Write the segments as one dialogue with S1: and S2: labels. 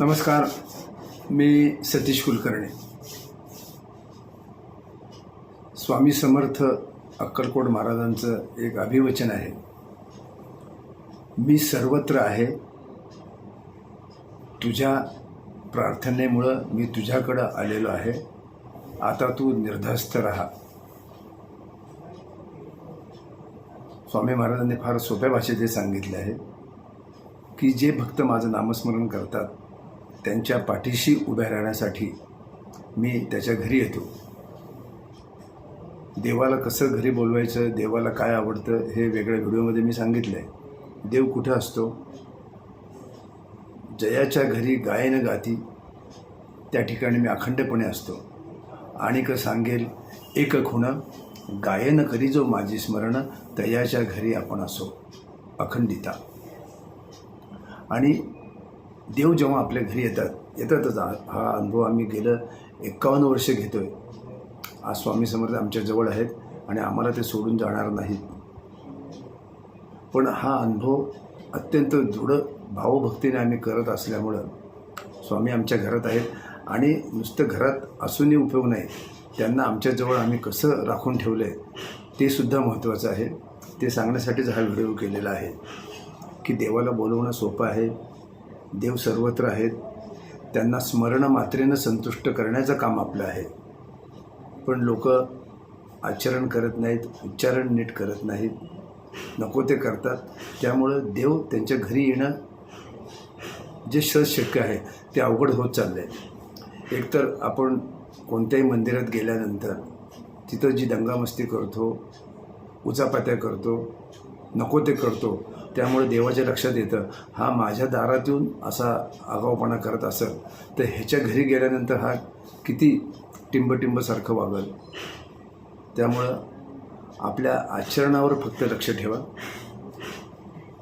S1: नमस्कार मी सतीश कुलकर्णी. स्वामी समर्थ अक्कलकोट महाराजांचं एक अभिवचन आहे. मी सर्वत्र आहे. तुझ्या प्रार्थनेमुळं मी तुझ्याकडं आलेलो आहे. आता तू निर्धास्त राहा. स्वामी महाराजांनी फार सोप्या भाषेत हे सांगितले आहे की जे भक्त माझं नामस्मरण करतात त्यांच्या पाठीशी उभ्या राहण्यासाठी मी त्याच्या घरी येतो. देवाला कसं घरी बोलवायचं देवाला काय आवडतं हे वेगळ्या व्हिडिओमध्ये मी सांगितलं आहे देव कुठं असतो? जयाच्या घरी गायन गाती त्या ठिकाणी मी अखंडपणे असतो. आणि क सांगेल एक खुण गायन करी जो माझी स्मरण तयाच्या घरी आपण असो अखंडिता. आणि देव जेव्हा आपल्या घरी येतात येतातच. हा अनुभव आम्ही गेलं एक्कावन्न वर्ष घेतो आहे आज स्वामी समर्थ आमच्या जवळ आहेत आणि आम्हाला ते सोडून जाणार नाहीत. पण हा अनुभव अत्यंत दृढ भावभक्तीने आम्ही करत असल्यामुळं स्वामी आमच्या घरात आहेत आणि नुसतं घरात असूनही उपयोग नाही. त्यांना आमच्याजवळ आम्ही कसं राखून ठेवलं आहे ते सुद्धा महत्त्वाचं आहे. ते सांगण्यासाठीच हा व्हिडिओ केलेला आहे की देवाला बोलवणं सोपं आहे देव सर्वत्र आहेत. त्यांना स्मरण मात्रेनं संतुष्ट करण्याचं काम आपलं आहे. पण लोक आचरण करत नाहीत उच्चारण नीट करत नाहीत. नको ते करतात. त्यामुळं देव त्यांच्या घरी येणं जे सहज शक्य आहे ते अवघड होत चाललं आहे एकतर आपण कोणत्याही मंदिरात गेल्यानंतर तिथं जी दंगामस्ती करतो उचापात्या करतो नको ते करतो त्यामुळे देवाच्या लक्षात येतं हा माझ्या दारात येऊन असा आगाऊपणा करत असेल तर ह्याच्या घरी गेल्यानंतर हा किती टिंबटिंबसारखं वागल. त्यामुळं आपल्या आचरणावर फक्त लक्ष ठेवा.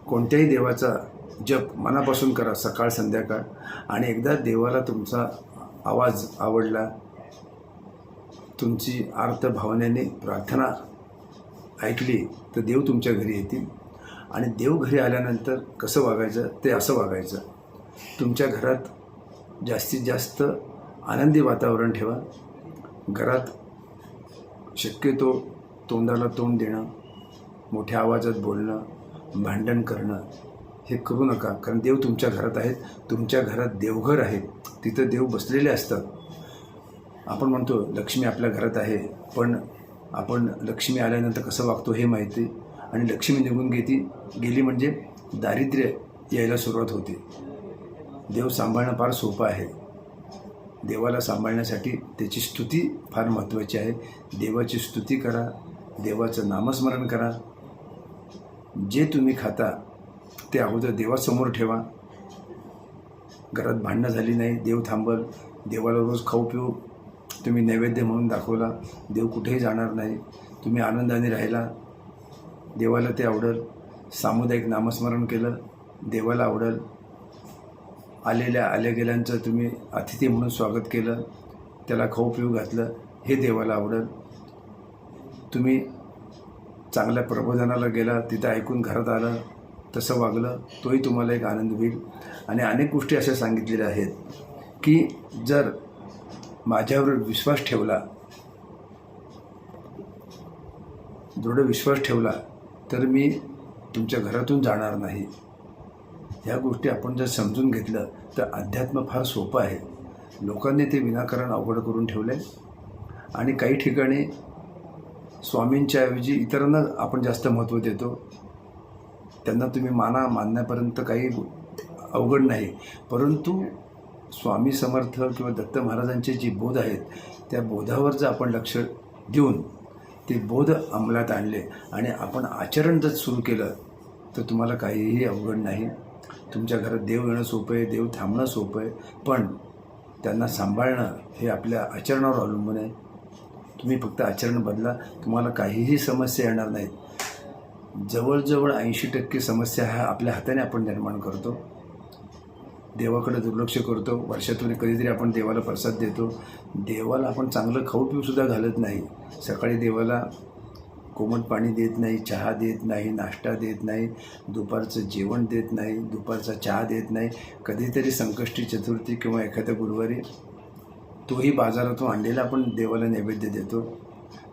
S1: कोणत्याही देवाचा जप मनापासून करा सकाळ संध्याकाळ. आणि एकदा देवाला तुमचा आवाज आवडला तुमची आर्त भावनेने प्रार्थना ऐकली तर देव तुमच्या घरी येतील. आणि देव घरी आल्यानंतर कसं वागायचं? ते असं वागायचं. तुमच्या घरात जास्तीत जास्त आनंदी वातावरण ठेवा. घरात शक्यतो तोंडाला तोंड देणं मोठ्या आवाजात बोलणं भांडण करणं हे करू नका. कारण देव तुमच्या घरात आहेत. तुमच्या घरात देवघर आहे तिथं देव बसलेले असतात. आपण म्हणतो लक्ष्मी आपल्या घरात आहे. पण आपण लक्ष्मी आल्यानंतर कसं वागतो हे माहिती आणि लक्ष्मी निघून गेली गेली म्हणजे दारिद्र्य यायला सुरुवात होते. देव सांभाळणं फार सोपं आहे. देवाला सांभाळण्यासाठी त्याची स्तुती फार महत्त्वाची आहे. देवाची स्तुती करा देवाचं नामस्मरण करा. जे तुम्ही खाता ते अगोदर देवासमोर ठेवा. घरात भांडणं झाली नाही देव थांबल. देवाला रोज खाऊ पिऊ तुम्ही नैवेद्य म्हणून दाखवला. देव कुठेही जाणार नाही. तुम्ही आनंदाने राहिला. देवाला ते आवडल. सामुदायिक नामस्मरण केलं. देवाला आवडल. आलेल्या आल्या गेल्यांचं तुम्ही अतिथी म्हणून स्वागत केलं. त्याला खाऊ पिऊ घातलं. हे देवाला आवडल. तुम्ही चांगल्या प्रबोधनाला गेला. तिथं ऐकून घरात आलं. तसं वागलं. तोही तुम्हाला एक आनंद होईल. आणि अनेक गोष्टी अशा सांगितलेल्या आहेत की जर माझ्यावर विश्वास ठेवला दृढ विश्वास ठेवला तर मी तुमच्या घरातून जाणार नाही. ह्या गोष्टी आपण जर समजून घेतलं तर अध्यात्म फार सोपं आहे. लोकांनी ते विनाकारण अवघड करून ठेवलं आहे आणि काही ठिकाणी स्वामींच्या ऐवजी इतरांना आपण जास्त महत्त्व देतो. त्यांना तुम्ही माना मानण्यापर्यंत काही अवघड नाही. परंतु स्वामी समर्थ किंवा दत्त महाराजांचे जे बोध आहेत त्या बोधावर जर आपण लक्ष देऊन ते बोध अंमलात आणले आणि आपण आचरण जर सुरू केलं तर तुम्हाला काहीही अवघड नाही. तुमच्या घरात देव येणं सोपं आहे देव थांबणं सोपं आहे पण त्यांना सांभाळणं हे आपल्या आचरणावर अवलंबून आहे. तुम्ही फक्त आचरण बदला तुम्हाला काहीही समस्या येणार नाहीत जवळजवळ ऐंशी टक्के समस्या ह्या आपल्या हाताने आपण निर्माण करतो. देवाकडे दुर्लक्ष करतो. वर्षातून कधीतरी आपण देवाला प्रसाद देतो. देवाला आपण चांगलं खाऊ पिऊसुद्धा घालत नाही. सकाळी देवाला कोमट पाणी देत नाही चहा देत नाही नाश्ता देत नाही दुपारचं जेवण देत नाही दुपारचा चहा देत नाही. कधीतरी संकष्टी चतुर्थी किंवा एखाद्या गुरुवारी तोही बाजारातून आणलेला आपण देवाला नैवेद्य देतो.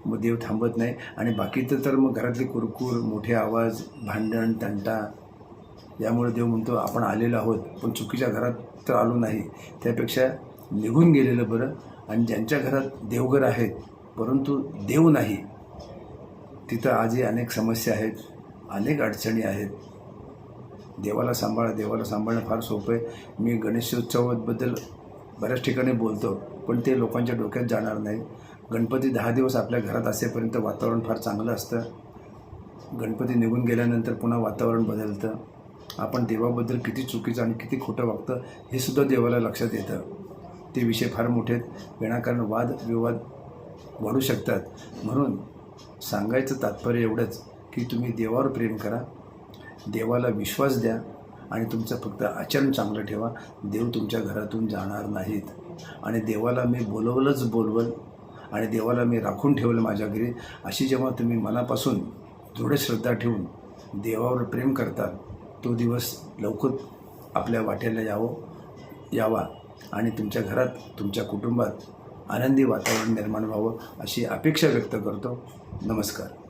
S1: मग देव थांबत नाही. आणि बाकीचं तर मग घरातले कुरकूर मोठे आवाज भांडण तंटा यामुळे देव म्हणतो आपण आलेलो आहोत पण चुकीच्या घरात तर आलो नाही. त्यापेक्षा निघून गेलेलं बरं आणि ज्यांच्या घरात देवघर आहेत परंतु देव नाही तिथं आजही अनेक समस्या आहेत अनेक अडचणी आहेत. देवाला सांभाळा देवाला सांभाळणं फार सोपं आहे. मी गणेशोत्सवाबद्दल बऱ्याच ठिकाणी बोलतो पण ते लोकांच्या डोक्यात जाणार नाही. गणपती दहा दिवस आपल्या घरात असेपर्यंत वातावरण फार चांगलं असतं. गणपती निघून गेल्यानंतर पुन्हा वातावरण बदलतं. आपण देवाबद्दल किती चुकीचं आणि किती खोटं वागतं हे सुद्धा देवाला लक्षात येतं. ते विषय फार मोठे आहेत. विनाकारण वाद विवाद वाढू शकतात. म्हणून सांगायचं तात्पर्य एवढंच की तुम्ही देवावर प्रेम करा देवाला विश्वास द्या आणि तुमचं फक्त आचरण चांगलं ठेवा. देव तुमच्या घरातून जाणार नाहीत. आणि देवाला मी बोलवलंच बोलवल आणि देवाला मी राखून ठेवलं माझ्या घरी अशी जेव्हा तुम्ही मनापासून दृढ श्रद्धा ठेवून देवावर प्रेम करतात तो दिवस लवकर आपल्या वाटेला यावं यावा आणि तुमच्या घरात तुमच्या कुटुंबात आनंदी वातावरण निर्माण व्हावं अशी अपेक्षा व्यक्त करतो. नमस्कार.